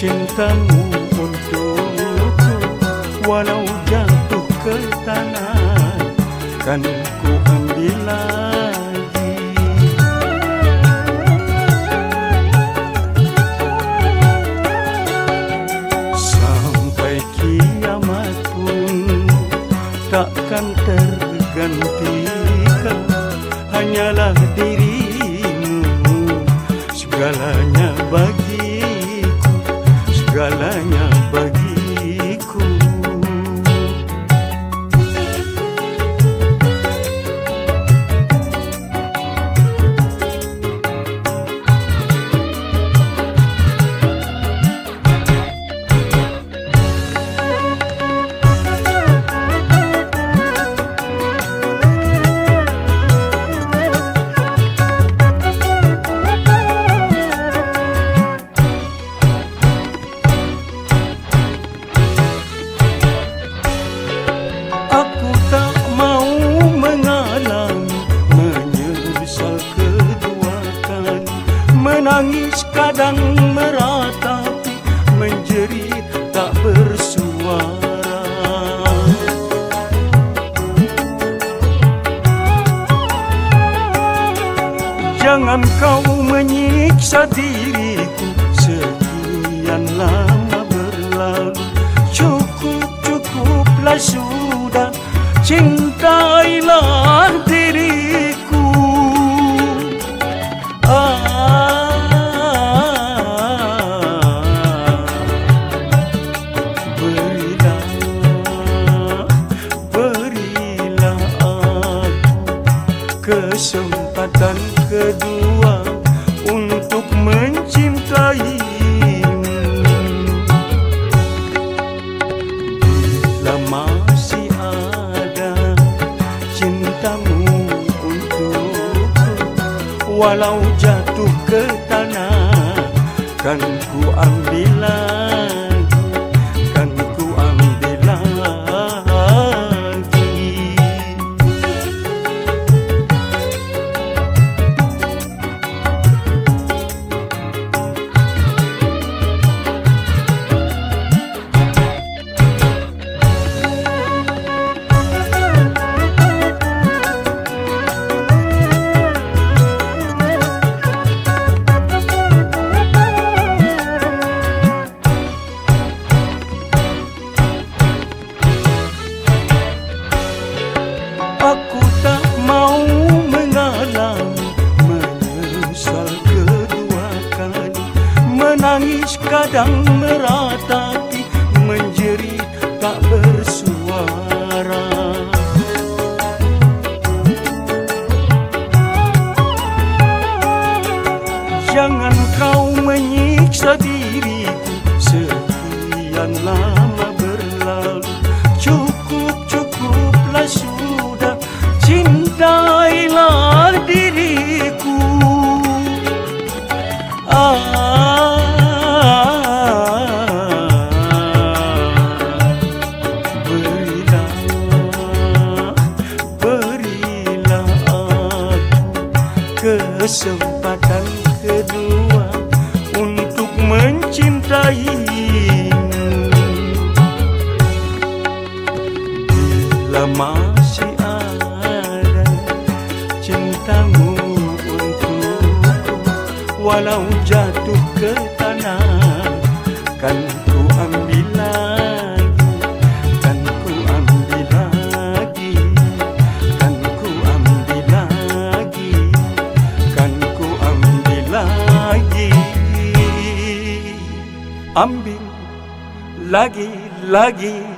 cintamu untukku. Walau jatuh ke tanah Kan ku ambil lagi. Sampai kiamat pun Takkan tergantikan. Hanyalah dirimu Segalanya menyiksa diriku sekian lama berlalu. Cukup, cukuplah sudah Cintailah diriku. Ah, Berilah, berilah aku kesempatan kedua Walau jatuh ke tanah kan ku ambil Kadang meratapi menjerit tak bersuara. Jangan kau menyiksa diriku sekian lama Walau jatuh ke tanah. Kan ku ambil lagi Kan ku ambil lagi Kan ku ambil lagi Kan ku ambil lagi. Ambil lagi, lagi